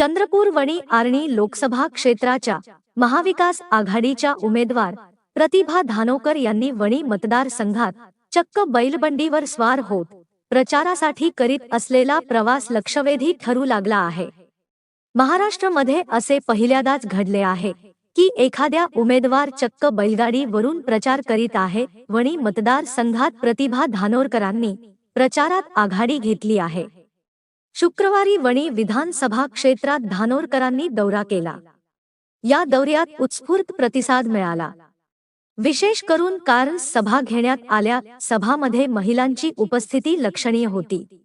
चंद्रपूर वणी आर्णी लोकसभा क्षेत्राच्या महाविकास आघाडीच्या उमेदवार प्रतिभा धानोकर यांनी वणी मतदारसंघात चक्क बैलबंडीवर स्वार होत प्रचारासाठी करीत असलेला प्रवास लक्षवेधी ठरू लागला आहे. महाराष्ट्रामध्ये असे पहिल्यांदाच घडले आहे की एखाद्या उमेदवार चक्क बैलगाडीवरून प्रचार करीत आहे. वणी मतदारसंघात प्रतिभा धानोरकरांनी प्रचारात आघाडी घेतली आहे. शुक्रवारी वणी विधानसभा क्षेत्रात धानोरकरांनी दौरा केला. या दौऱ्यात उत्स्फूर्त प्रतिसाद मिळाला. विशेष करून कारण सभा घेण्यात आल्या सभामध्ये महिलांची उपस्थिती लक्षणीय होती.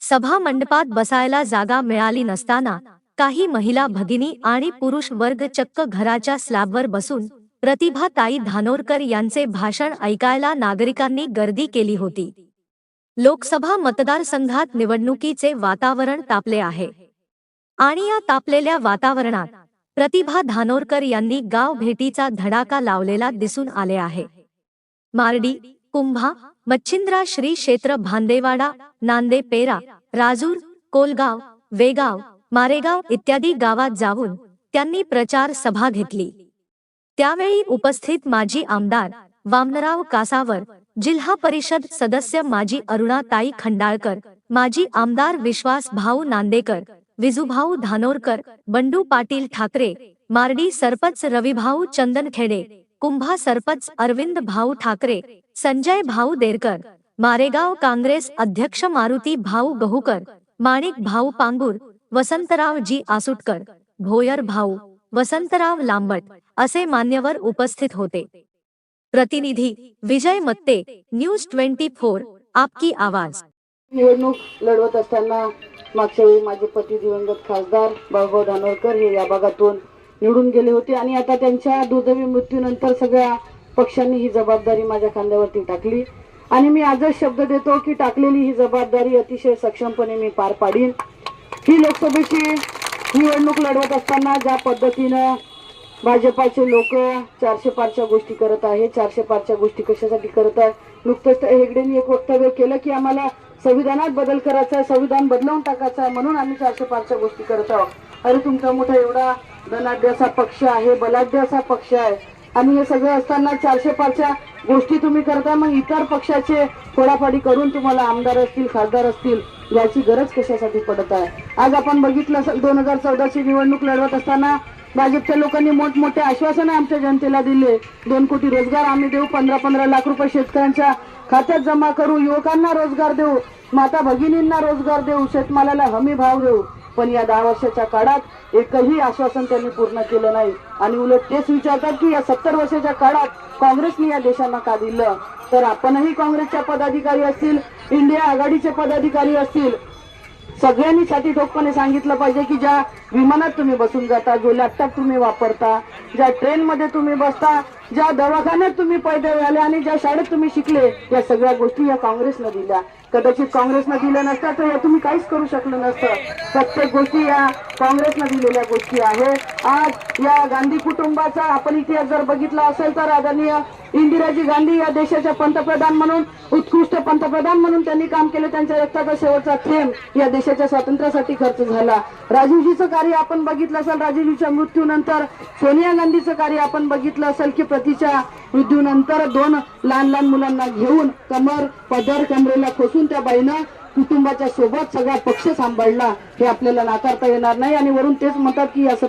सभा मंडपात बसायला जागा मिळाली नसताना काही महिला भगिनी आणि पुरुष वर्ग चक्क घराच्या स्लॅबवर बसून प्रतिभाताई धानोरकर यांचे भाषण ऐकायला नागरिकांनी गर्दी केली होती. लोकसभा मतदारसंघात निवडणुकीचे वातावरण तापले आहे. आणि या तापलेल्या वातावरणात प्रतिभा धानोरकर यांनी गाव भेटीचा धडाका लावलेला दिसून आले आहे. मारडी कुंभा मच्छिंद्रा श्री क्षेत्र भांदेवाडा नांदे पेरा राजूर कोलगाव वेगाव मारेगाव इत्यादी गावात जाऊन त्यांनी प्रचार सभा घेतली. त्यावेळी उपस्थित माजी आमदार वामनराव कासावर जिल्हा परिषद सदस्य माजी अरुणाताई खंडाळकर माजी आमदार विश्वास भाऊ नांदेकर विजूभाऊ धानोरकर बंडू पाटील ठाकरे मार्डी सरपंच रविभाऊ चंदनखेडे कुंभा सरपंच अरविंद भाऊ ठाकरे संजय भाऊ देरकर मारेगाव काँग्रेस अध्यक्ष मारुती भाऊ गहूकर माणिक भाऊ पांगूर वसंतराव जी आसुटकर भोयर भाऊ वसंतराव लांबट असे मान्यवर उपस्थित होते. प्रतिनिधी Vijay Matte news twenty four आपकी आवाज. निवडणूक लढवत असताना मागच्या वेळी माझे पती दिवंगत खासदार बाबुभाऊ धानोरकर हे या भागातून निवडून गेले होते आणि आता त्यांच्या दुर्दैवी मृत्यूनंतर सगळ्या पक्षांनी ही जबाबदारी माझ्या खांद्यावरती टाकली. आणि मी आजच शब्द देतो की टाकलेली ही जबाबदारी अतिशय सक्षमपणे मी पार पाडीन. ही लोकसभेची निवडणूक लढवत असताना ज्या पद्धतीनं भाजपाचे लोक चारशे पाचच्या गोष्टी करत आहे. चारशे पाचच्या गोष्टी कशासाठी करत आहे? नुकतंच हेगडेंनी एक वक्तव्य केलं की आम्हाला संविधानात बदल करायचा आहे संविधान बदलवून टाकायचं आहे म्हणून आम्ही चारशे पाचच्या गोष्टी करत आहोत. अरे तुमचा मोठा एवढा धनाढ्य असा पक्ष आहे बलाढ्य असा पक्ष आहे. आणि हे सगळं असताना चारशे पाचच्या गोष्टी तुम्ही करता मग इतर पक्षाचे फोडाफाडी करून तुम्हाला आमदार असतील खासदार असतील याची गरज कशासाठी पडत आहे? आज आपण बघितलं असेल दोन हजार चौदाची निवडणूक लढवत असताना भाजपच्या लोकांनी मोठमोठे आश्वासनं आमच्या जनतेला दिले. दोन कोटी रोजगार आम्ही देऊ पंधरा पंधरा लाख रुपये शेतकऱ्यांच्या खात्यात जमा करू युवकांना रोजगार देऊ माता भगिनींना रोजगार देऊ शेतमालाला हमी भाव देऊ. पण या दहा वर्षाच्या काळात एकही आश्वासन त्यांनी पूर्ण केलं नाही. आणि उलट तेच विचारतात की या सत्तर वर्षाच्या काळात काँग्रेसने या देशांना का दिलं? तर आपणही काँग्रेसच्या पदाधिकारी असतील इंडिया आघाडीचे पदाधिकारी असतील सगळ्यांनी छाती ठोकपणे सांगितलं पाहिजे की ज्या विमानात तुम्ही बसून जाता जो लॅपटॉप तुम्ही वापरता ज्या ट्रेनमध्ये तुम्ही बसता ज्या दवाखान्यात तुम्ही पैदा आले आणि ज्या शाळेत तुम्ही शिकले या सगळ्या गोष्टी या काँग्रेसनं दिल्या. कदाचित काँग्रेसनं दिल्या नसत्या तर या तुम्ही काहीच करू शकलं नसतं. प्रत्येक गोष्टी या काँग्रेसनं दिलेल्या गोष्टी आहे. आज या गांधी कुटुंबाचा आपण इतिहास जर बघितला असेल तर आदरणीय इंदिराजी गांधी या देशाच्या पंतप्रधान म्हणून उत्कृष्ट पंतप्रधान म्हणून त्यांनी काम केलं. त्यांच्या रक्ताचा शेवटचा थेंब या देशाच्या स्वातंत्र्यासाठी खर्च झाला. राजीवजीचं कार्य आपण बघितलं असेल राजीवजीच्या मृत्यूनंतर सोनिया गांधीचं कार्य आपण बघितलं असेल की प्रतीच्या मृत्यूनंतर दोन लहान लहान मुलांना घेऊन कमर पदर कमरेला खोसून त्या बाईनं कुटुंबाच्या सोबत सगळा पक्ष सांभाळला. हे आपल्याला नाकारता येणार नाही आणि वरून तेच म्हणतात की असं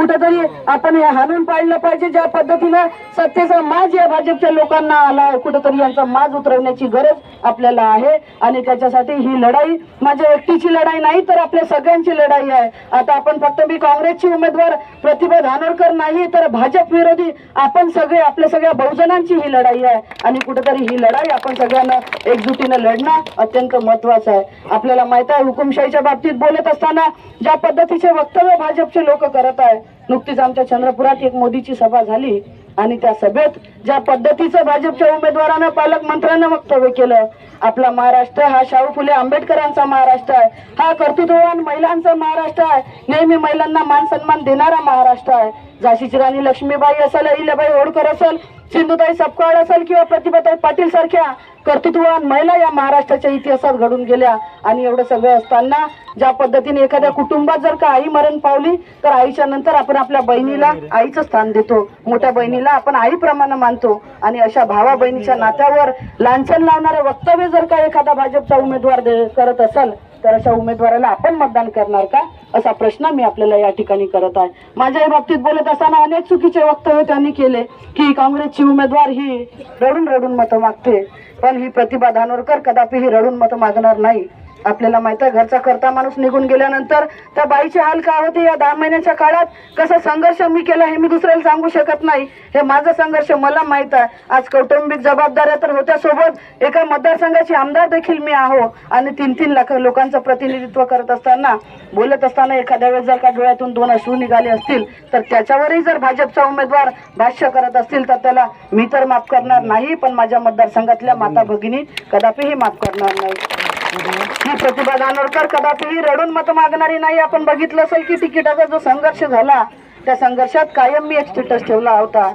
कुठेतरी आपण हे हाणून पाहिलं पाहिजे ज्या पद्धतीनं सत्तेचा माज या भाजपच्या लोकांना आला आहे. कुठेतरी यांचा माज उतरवण्याची गरज आपल्याला आहे. आणि त्याच्यासाठी ही लढाई माझ्या एकटीची लढाई नाही तर आपल्या सगळ्यांची लढाई आहे. आता आपण फक्त मी काँग्रेसची उमेदवार प्रतिभा धानोरकर नाही तर भाजप विरोधी आपण सगळे आपल्या सगळ्या बहुजनांची ही लढाई आहे. आणि कुठेतरी ही लढाई आपण सगळ्यांना एकजुटीनं लढणं अत्यंत महत्वाचं आहे. आपल्याला माहीत आहे हुकुमशाहीच्या बाबतीत बोलत असताना ज्या पद्धतीचे वक्तव्य भाजपचे लोक करत आहे नुकतीच आमच्या चंद्रपुरात एक मोदीची सभा झाली आणि त्या सभेत ज्या पद्धतीचं भाजपच्या उमेदवारानं पालकमंत्र्यांना वक्तव्य केलं आपला महाराष्ट्र हा शाहू फुले आंबेडकरांचा महाराष्ट्र आहे हा कर्तृत्ववान महिलांचा महाराष्ट्र आहे नेहमी महिलांना मान सन्मान देणारा महाराष्ट्र आहे. झाशीची राणी लक्ष्मीबाई असेल अहिल्याबाई होळकर असेल सिंधुताई सपकाळ असेल किंवा प्रतिभाताई पाटील सारख्या कर्तृत्ववान महिला या महाराष्ट्राच्या इतिहासात घडून गेल्या. आणि एवढं सगळं असताना ज्या पद्धतीने एखाद्या कुटुंबात जर का आई मरण पावली तर आईच्या नंतर आपण आपल्या बहिणीला आईचं स्थान देतो. मोठ्या बहिणीला आपण आईप्रमाणे मानतो. आणि अशा भावा बहिणीच्या नात्यावर लांछन लावणारे वक्तव्य जर का एखादा भाजपचा उमेदवार दे- करत असेल तर अशा उमेदवाराला आपण मतदान करणार का? असा प्रश्न मी आपल्याला या ठिकाणी करत आहे. माझ्या बाबतीत बोलत असताना अनेक चुकीचे वक्तव्य त्यांनी केले की काँग्रेसची उमेदवार ही रडून रडून मतं मागते. पण ही प्रतिभा धानोरकर कदापि ही रडून मतं मागणार नाही. आपल्याला माहीत आहे घरचा करता माणूस निघून गेल्यानंतर त्या बाईचे हाल काय होते? या दहा महिन्याच्या काळात कसा संघर्ष मी केला हे मी दुसऱ्याला सांगू शकत नाही. हे माझा संघर्ष मला माहीत आहे. आज कौटुंबिक जबाबदाऱ्या तर होत्या सोबत. एका मतदारसंघाची आमदार देखील मी आहो आणि तीन तीन लाख लोकांचं प्रतिनिधित्व करत असताना बोलत असताना एखाद्या वेळेस जर का डोळ्यातून दोन अश्रू निघाले असतील तर त्याच्यावरही जर भाजपचा उमेदवार भाष्य करत असतील तर त्याला मी तर माफ करणार नाही पण माझ्या मतदारसंघातल्या माता भगिनी कदापिही माफ करणार नाही ही प्रतिभा दानोरकर कदापिही रडून मत मागणारी नाही. आपण बघितलं असेल की तिकिटाचा जो संघर्ष झाला त्या संघर्षात कायम मी एक स्टेटस ठेवला होता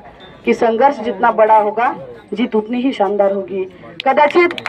की संघर्ष जितना बडा होगा जीत उतनी ही शानदार होगी. कदाचित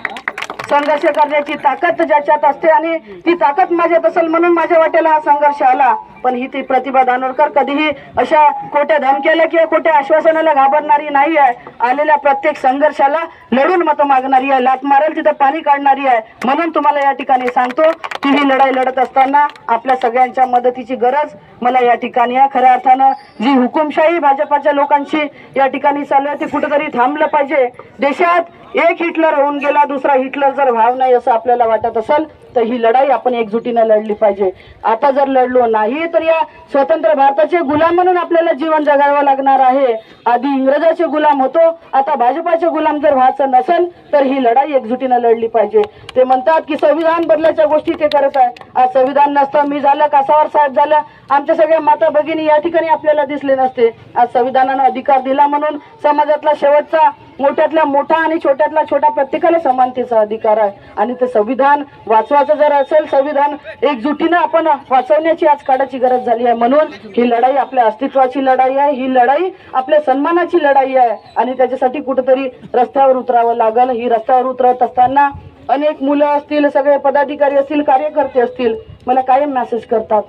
संघर्ष करण्याची ताकद ज्याच्यात असते आणि ती ताकद माझ्यात असेल म्हणून माझ्या वाट्याला हा संघर्ष आला. पण ही ती प्रतिभा दानोरकर कधीही अशा खोट्या धमक्याला किंवा खोट्या आश्वासनाला घाबरणारी नाही आहे. आलेल्या प्रत्येक संघर्षाला लढून मतं मागणारी आहे. लात मारेल तिथं पाणी काढणारी आहे. म्हणून तुम्हाला या ठिकाणी सांगतो की ही लढाई लढत असताना आपल्या सगळ्यांच्या मदतीची गरज मला या ठिकाणी आहे. खऱ्या अर्थानं जी हुकुमशाही भाजपाच्या लोकांशी या ठिकाणी चालू आहे ती कुठेतरी थांबलं पाहिजे. देशात एक हिटलर होऊन गेला दुसरा हिटलर जर व्हाव नाही असं आपल्याला वाटत असेल तर ही लढाई आपण एकजुटीनं लढली पाहिजे. आता जर लढलो नाही तर या स्वतंत्र भारताचे गुलाम म्हणून आपल्याला जीवन जगावं लागणार आहे. आधी इंग्रजाचे गुलाम होतो आता भाजपाचे गुलाम जर व्हायचं नसेल तर ही लढाई एकजुटीनं लढली पाहिजे. ते म्हणतात की संविधान बदलाच्या गोष्टी ते करत आहे. आज संविधान नसतं मी झालं कासावर साहेब झालं आमच्या सगळ्या माता भगिनी या ठिकाणी आपल्याला दिसले नसते. आज संविधानानं अधिकार दिला म्हणून समाजातला शेवटचा मोठ्यातल्या मोठा आणि छोट्यातला छोटा प्रत्येकाला समानतेचा अधिकार आहे. आणि ते संविधान वाचवायचं जर असेल संविधान एकजुटीनं आपण वाचवण्याची आज काळाची गरज झाली आहे. म्हणून ही लढाई आपल्या अस्तित्वाची लढाई आहे. ही लढाई आपल्या सन्मानाची लढाई आहे. आणि त्याच्यासाठी कुठेतरी रस्त्यावर उतरावं लागल. ही रस्त्यावर उतरत असताना अनेक मुलं असतील सगळे पदाधिकारी असतील कार्यकर्ते असतील मला कायम मेसेज करतात.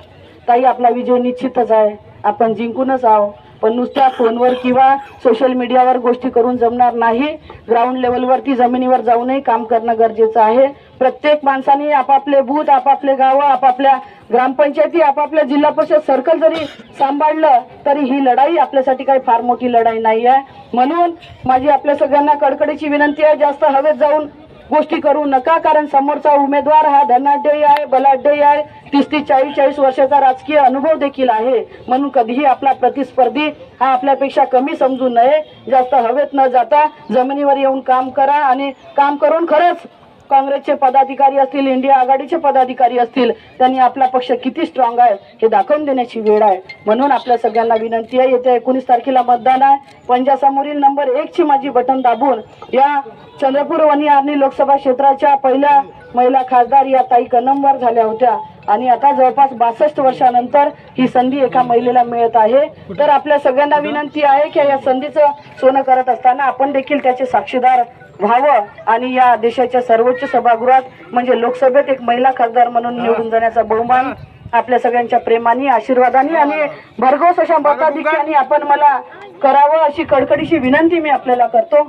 ताई आपला विजय निश्चितच आहे. आपण जिंकूनच आहो पण नुसत्या फोनवर किंवा सोशल मीडियावर गोष्टी करून जमणार नाही. ग्राउंड लेवलवरती जमिनीवर जाऊनही काम करणं गरजेचं आहे. प्रत्येक माणसाने आपापले बूथ आपापले गावं आपापल्या ग्रामपंचायती आपापल्या जिल्हा परिषद सर्कल जरी सांभाळलं तरी ही लढाई आपल्यासाठी काही फार मोठी लढाई नाही आहे म्हणून माझी आपल्या सगळ्यांना कडकडीची विनंती आहे जास्त हवेत जाऊन गोष्टी करू नका कारण समोरचा उमेदवार हा धनाढ्यही आहे बलाढ्यही आहे. तीस तीस चाळीस चाळीस वर्षाचा राजकीय अनुभव देखील आहे. म्हणून कधीही आपला प्रतिस्पर्धी हा आपल्यापेक्षा कमी समजू नये. जास्त हवेत न जाता जमिनीवर येऊन काम करा आणि काम करून खरंच काँग्रेसचे पदाधिकारी असतील इंडिया आघाडीचे पदाधिकारी असतील त्यांनी आपला पक्ष किती स्ट्रॉंग आहे हे दाखवून देण्याची वेळ आहे. म्हणून आपल्या सगळ्यांना विनंती आहे येत्या एकोणीस तारखेला मतदान आहे. पंजासमोरील नंबर एकची माझी बटन दाबून या चंद्रपूर वनी आर्णी लोकसभा क्षेत्राच्या पहिल्या महिला खासदार या ताई कनमवर झाल्या होत्या. आणि आता जवळपास बासष्ट वर्षानंतर ही संधी एका महिलेला मिळत आहे. तर आपल्या सगळ्यांना विनंती आहे की या संधीचं सोनं करत असताना आपण देखील त्याचे साक्षीदार व्हावं आणि या देशाच्या सर्वोच्च सभागृहात म्हणजे लोकसभेत एक महिला खासदार म्हणून निवडून जाण्याचा बहुमान आपल्या सगळ्यांच्या प्रेमाने आशीर्वादाने आणि भरघोस अशा मताधिक्याने आपण मला करावं अशी कडकडीची विनंती मी आपल्याला करतो.